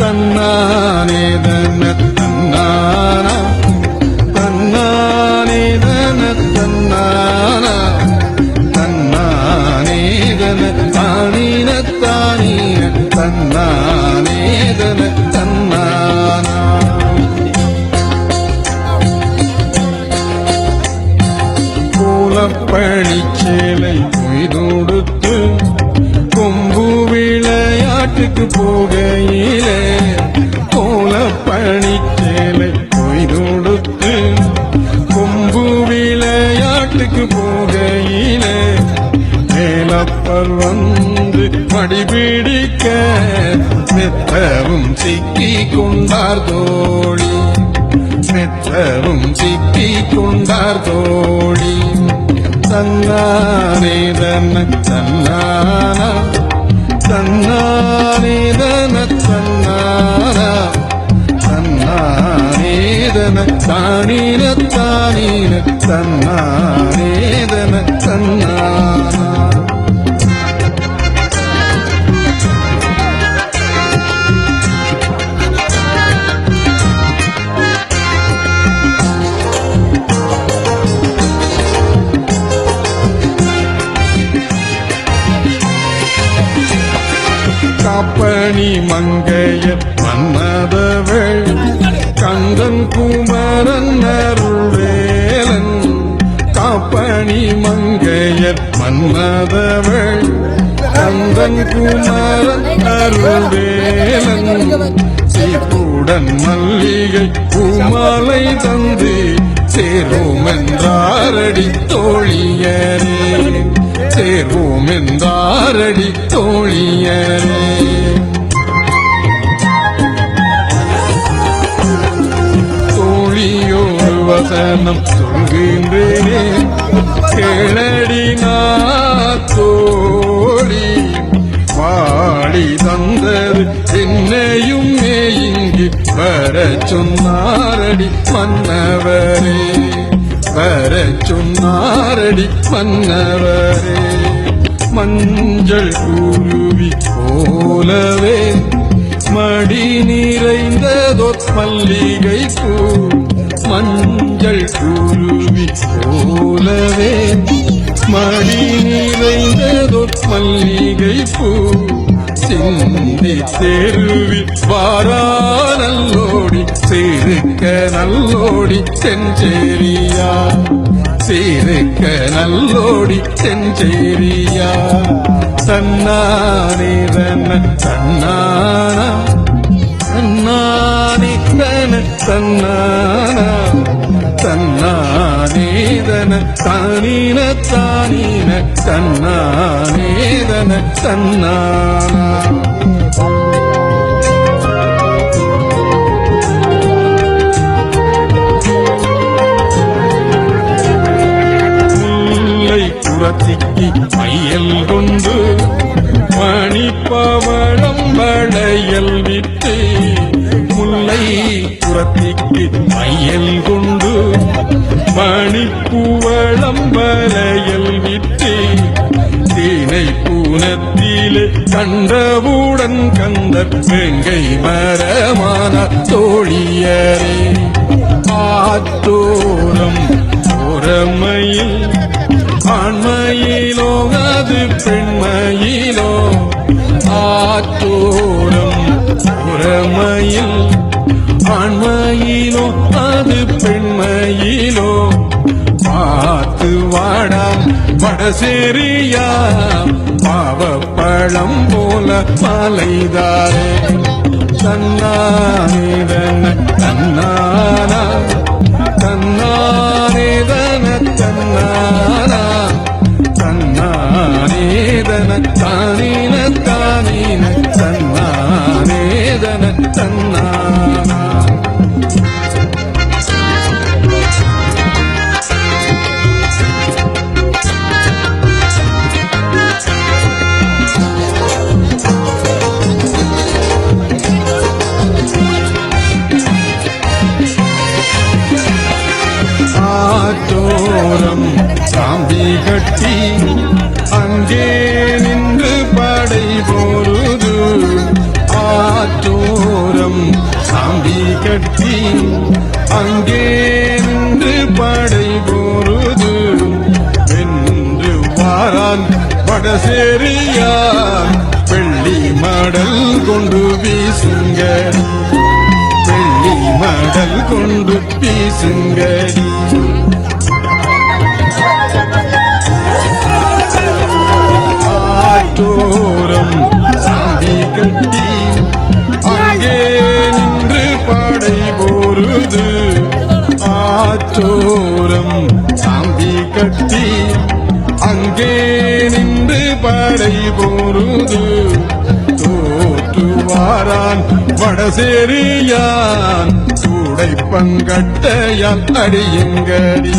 தன்னானே விளையாட்டுக்கு போகையிலே மேலப்பர் வந்து மடிபிடிக்க மெத்தவும் சிக்கி கொண்டார் தோழி. மெத்தவும் சிக்கி கொண்டார் தோழி. தன்னானே தன்ன தன்னானா? தன்னானே தன தன்னானா? தன தானின தானின தன்னானே தன்னானா காப்பணி மங்கைய மணி மங்கையர் மன்மதவள் கந்தன் குமாரன் அருள்வேலன் சீப்புடன் மல்லிகை பூமாலை தந்து சேரும் என்றாரடி தோழியரே சேரும் என்றாரடி தோழியரே தோழியோடு வசனம் சொல்கின்றேனே கேளடி தோழி வாழி தந்தது என்னையும் இங்கு வர சொன்னாரடி மன்னவரே. வர சொன்னாரடி மன்னவரே. மஞ்சள் குருவி போலவே மடி நிறைந்ததோ மல்லிகை பூ. மஞ்சள் குருவி போலவே மடி நிறைந்ததொத் மல்லிகை பூ சிந்தி தெருவி வாரா நல்லோடி சிறுக்க நல்லோடி செஞ்சேரியா. சிறுக்க நல்லோடி செஞ்சேரியா. தன்னானே தன்ன தன்னானா தன்னானே தன தன்னானா. தன்னானேதன தானின தானின தன்னானேதன தன்னானா. முல்லை புறத்திக்கு மையல் கொண்டு மணிப்பவளம் வளையல் விட்டு புறத்திக்கு மையல் கொண்டு மணிப்புவளம் வலையல் விட்டு தீனை பூனத்திலே கண்டவுடன் கந்த பெங்கை மரமான தோழியரே. ஆத்தோரம் ஓரமையில் ஆண்மையிலோ அது பெண்மையிலோ. ஆத்தோரம் ஓரமையில் ஆண்மையிலோ அது பெண்மையிலோ. பார்த்து வாடாம் வடசேரியா. பாவப்பழம் போல மலைதாரே. தன்னானேதன தன்னானா. கட்டி அங்கே நின்று படை போருது. ஆத்தோரம் சாம்பி கட்டி அங்கே நின்று படை போருது. வென்று வாரான் வடசேரியார். வெள்ளி மடல் கொண்டு வீசுங்க. வெள்ளி மடல் கொண்டு வீசுங்க. அங்கே நின்று படை போருது. ஆற்றோரம் சாந்தி கட்டி அங்கே நின்று படை போருது. தோற்றுவாரான் வடசேரியான். சூடை பங்கட்டையான் அடியுங்கடி